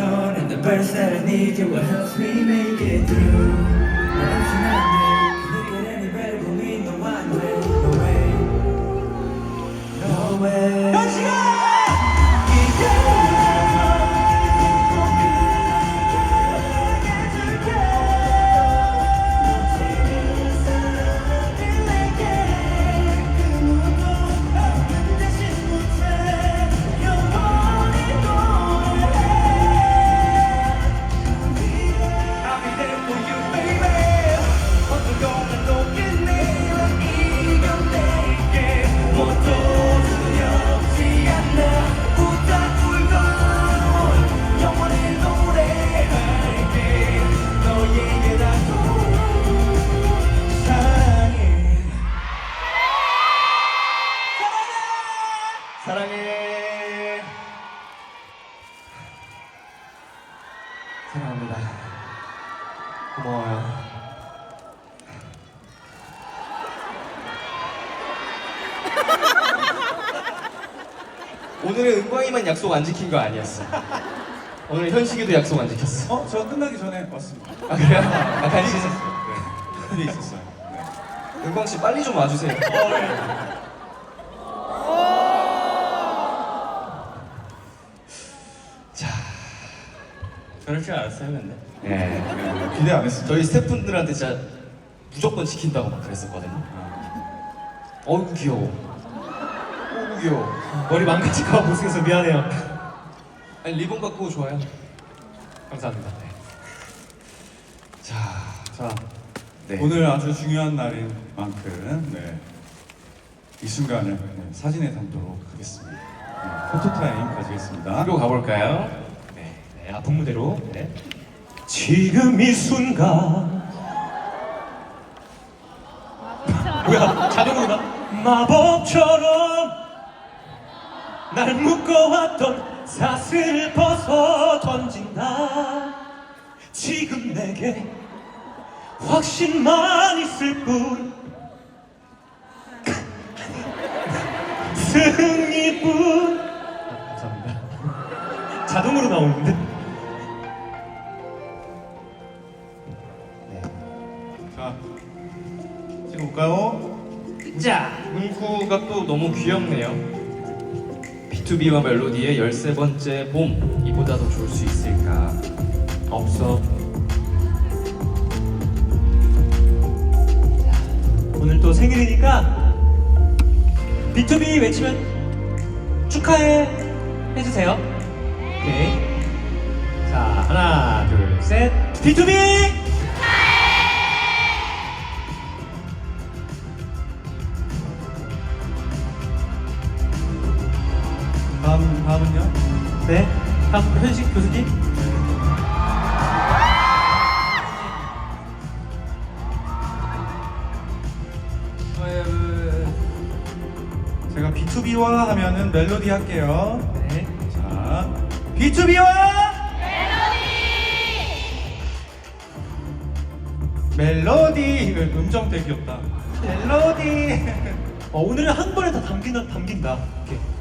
And the birds that I need, you will help me make it through. 사랑해. 사랑합니다. 고마워요. 오늘은 은광이만 약속 안 지킨 거 아니었어. 오늘 현식이도 약속 안 지켰어. 어? 저 끝나기 전에 왔습니다. 아 그래요? 아 간신. 네, 있었어요. 네. 은광 씨 빨리 좀 와주세요. 자, 그럴 줄 알았어요, 근데. 네. 네, 기대 안 했습니다. 저희 스태프분들한테 진짜 무조건 지킨다고 막 그랬었거든요. 어우 귀여워. 어우 귀여워. 머리 망가질까 봐 못생겨서 미안해요. 아니 리본 갖고 좋아요. 감사합니다. 네. 자, 자, 네. 오늘 아주 중요한 날인 만큼 네, 이 순간을 네, 사진에 담도록 하겠습니다. 네, 포토 타임 가지겠습니다. 이거 가볼까요? 네, 네, 아픈 무대로. 네. 지금 이 순간. 뭐야? 자동으로 나? 마법처럼 날 묶어왔던 사슬을 벗어 던진다. 지금 내게 확신만 있을 뿐. 승리뿐. 감사합니다. 자동으로 나오는데? 너무 귀엽네요. B2B와 멜로디의 13번째 봄 이보다 더 좋을 수 있을까? 없어. 오늘 또 생일이니까 B2B 외치면 축하해 해주세요. 오케이. 자 하나 둘 셋. B2B. 네. 다음 현식 교수님. 제가 B2B와 하면은 멜로디 할게요. 네. 자, B2B와 멜로디 음정 되게 귀엽다. 멜로디 어, 오늘은 한 번에 다 담긴다 담긴다. 이렇게.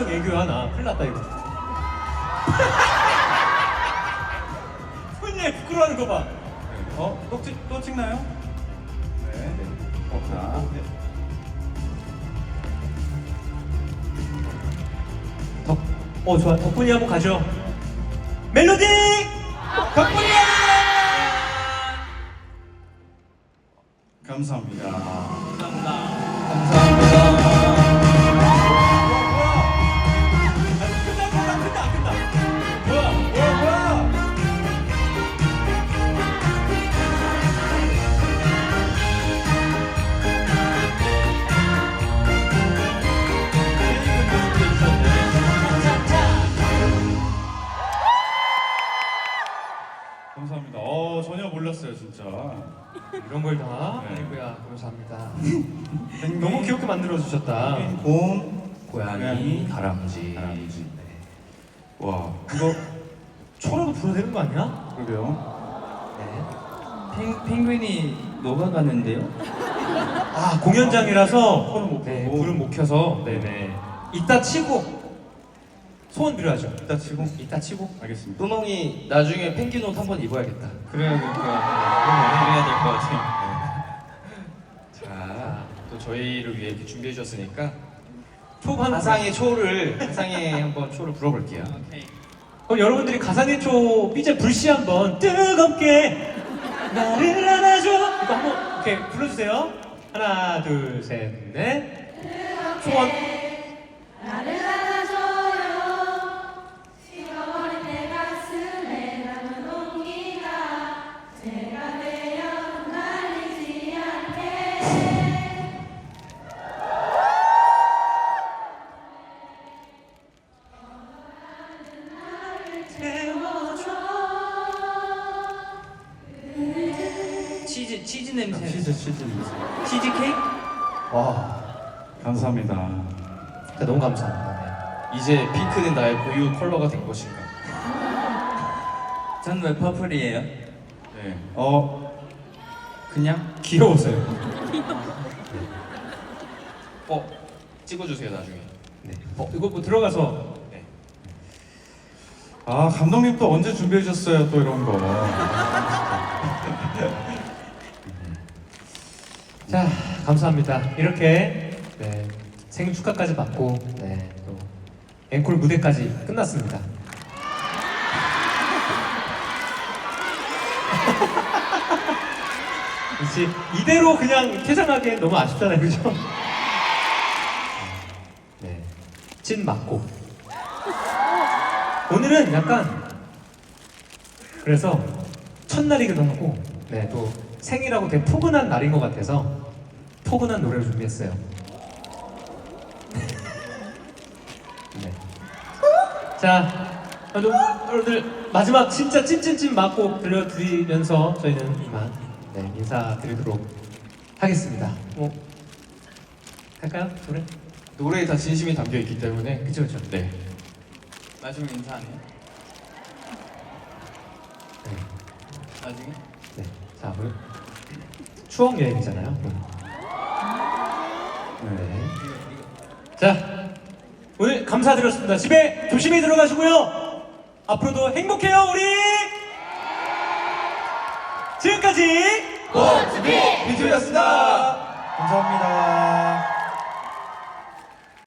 아, 습관성 애교야 나 큰일 났다 이거 손이 부끄러워하는 거 봐 어? 또, 찍, 또 찍나요? 네. 어, 자. 덕, 어 좋아 덕분이 한번 가죠 멜로디 덕분이야 감사합니다. 감사합니다. 끝나 감사합니다. 어, 전혀 몰랐어요, 진짜. 이런 걸 다 네. 아이고야 감사합니다 너무 귀엽게 만들어 주셨다 곰, 고양이, 다람쥐. 다람쥐. 네. 와, 이거 초라도 불어야 되는 거 아니야? 그러게요. 네 펭, 펭귄이 녹아가는데요? 아 공연장이라서 폰은 못 네. 불은 못 켜서 네네 이따 치고 소원 빌어야죠 이따 치고 이따 치고 알겠습니다. 뚜멍이 나중에 펭귄 옷 한번 입어야겠다. 그래야 될까? 그래야 될 것 같아요. 자, 또 저희를 위해 이렇게 준비해 주셨으니까 초반 가상의 초를 가상의 한번 초를 불어볼게요. 그럼 여러분들이 가상의 초 삐제 불씨 한번 뜨겁게 나를 안아줘. 이거 한번 이렇게 불러주세요. 하나 둘 셋넷. 소원 치즈 치즈 냄새 치즈 치즈. 치즈 케이크? 와 감사합니다. 자, 너무 감사합니다 이제 핑크는 나의 고유 컬러가 된 것인가? 전 왜 퍼플이에요? 네. 어 그냥? 네. 귀여웠어요 어, 찍어주세요 나중에. 네. 어, 이거 뭐 들어가서 네. 아 감독님 또 언제 준비해 주셨어요 또 이런 거. 자 감사합니다. 이렇게 네, 생일 축하까지 받고 네, 또 앵콜 무대까지 끝났습니다. 그렇지 이대로 그냥 퇴장하기엔 너무 아쉽잖아요 그죠? 네, 찐 맞고. 오늘은 약간 그래서 첫날이기도 하고 네, 또 생일하고 되게 포근한 날인 것 같아서 포근한 노래를 준비했어요. 네. 자, 여러분, 여러분들 마지막 진짜 찐찐찐 맞고 들려드리면서 저희는 이만 네, 인사드리도록 하겠습니다. 뭐 할까요? 노래? 노래에 다 진심이 담겨 있기 때문에 그쵸 그쵸. 네. 나중에 인사하네 네. 나중에? 네. 자, 오늘 추억 여행이잖아요. 네. 자, 오늘 감사드렸습니다. 집에 조심히 들어가시고요. 앞으로도 행복해요, 우리. 지금까지 비투였습니다. 감사합니다.